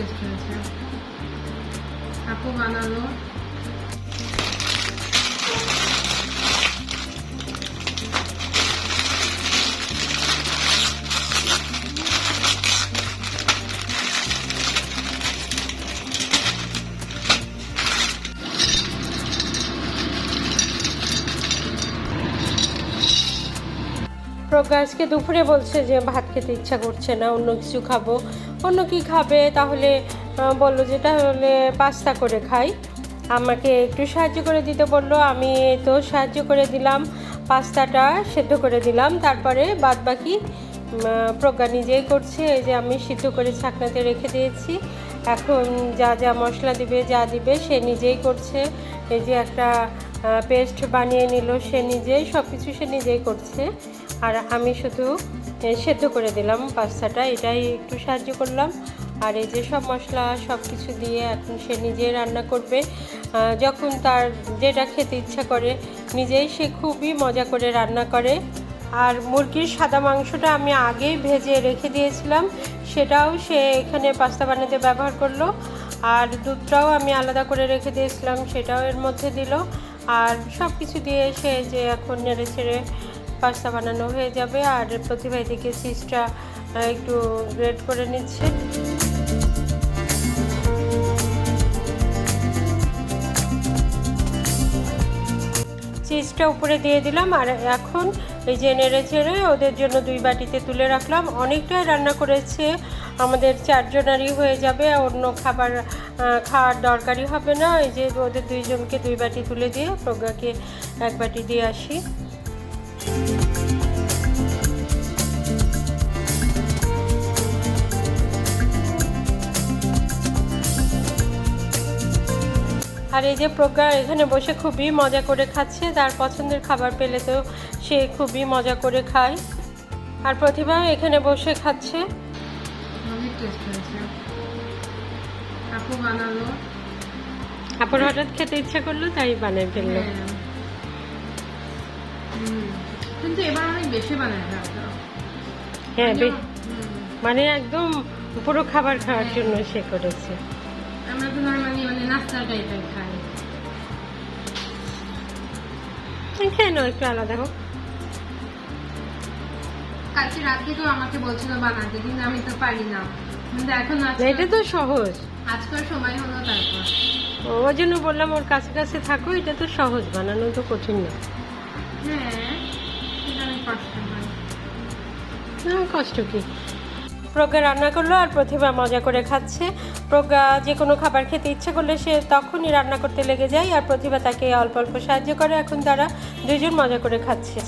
Test আজকে দুপুরে বলছে যে ভাত খেতে ইচ্ছা করছে না অন্য কিছু খাব। অন্য কি খাবে? তাহলে বলল যে, তাহলে পাস্তা করে খাই। আমাকে একটু সাহায্য করে দিতে বলল। আমি তো সাহায্য করে দিলাম, পাস্তাটা সেদ্ধ করে দিলাম। তারপরে বাদ বাকি প্রজ্ঞা নিজেই করছে, এই যে আমি সিদ্ধ করে ছাকনাতে রেখে দিয়েছি। এখন যা যা মশলা দিবে, যা দিবে, সে নিজেই করছে। এই যে একটা পেস্ট বানিয়ে নিল সে নিজেই সব কিছু সে নিজেই করছে। আর আমি শুধু সেদ্ধ করে দিলাম পাস্তাটা, এটাই একটু সাহায্য করলাম। আর এই যে সব মশলা, সব কিছু দিয়ে এখন সে নিজে রান্না করবে। যখন তার যেটা খেতে ইচ্ছা করে, নিজেই সে খুবই মজা করে রান্না করে। আর মুরগির সাদা মাংসটা আমি আগেই ভেজে রেখে দিয়েছিলাম, সেটাও সে এখানে পাস্তা বানাতে ব্যবহার করল। আর দুধটাও আমি আলাদা করে রেখে দিয়েছিলাম, সেটাও এর মধ্যে দিল। আর সব কিছু দিয়ে সে যে এখন নেড়ে ছেড়ে পাস্তা বানানো হয়ে যাবে আর প্রতিভা এদিকে চিজটা একটু গ্রেড করে নিচ্ছে। চিজটা উপরে দিয়ে দিলাম আর এখন এই যে নেড়ে চেড়ে ওদের জন্য দুই বাটিতে তুলে রাখলাম। অনেকটাই রান্না করেছে, আমাদের চারজনারই হয়ে যাবে, অন্য খাবার খাওয়ার দরকারই হবে না। এই যে ওদের দুইজনকে দুই বাটি তুলে দিয়ে প্রজ্ঞাকে এক বাটি দিয়ে আসি। আর এই যে প্রজ্ঞা এখানে বসে খুবই মজা করে খাচ্ছে তার পছন্দের খাবার পেলে তো সে খুবই মজা করে খায়। আর প্রতিভা এখানে বসে খাচ্ছে। আপুর হঠাৎ খেতে ইচ্ছা করল তাই বানিয়ে ফেলল। হ্যাঁ। হুম। কিন্তু এবার অনেক বেশি বানায় হ্যাঁ মানে একদম পুরো খাবার খাওয়ার জন্য সে করেছে। আমরা তো নর্মালি মানে নাস্তা টাইপের খাই। নাও একটু আলাদা হোক। কালকে রাতে তো আমাকে বলছিল বানাতে কিন্তু আমি তো পারি না। কিন্তু এখন এটা তো সহজ। আজকাল সময় হলো তারপর। ওর জন্য বললাম ওর কাছে কাছে থাকো এটা তো সহজ বানানো তো কঠিন না। হ্যাঁ হয়। না, কষ্ট কি? প্রজ্ঞা রান্না করল আর প্রতিভা মজা করে খাচ্ছে। প্রজ্ঞা যে কোনো খাবার খেতে ইচ্ছে করলে সে তখনই রান্না করতে লেগে যায় আর প্রতিভা তাকে অল্প অল্প সাহায্য করে। এখন তারা দুজন মজা করে খাচ্ছে।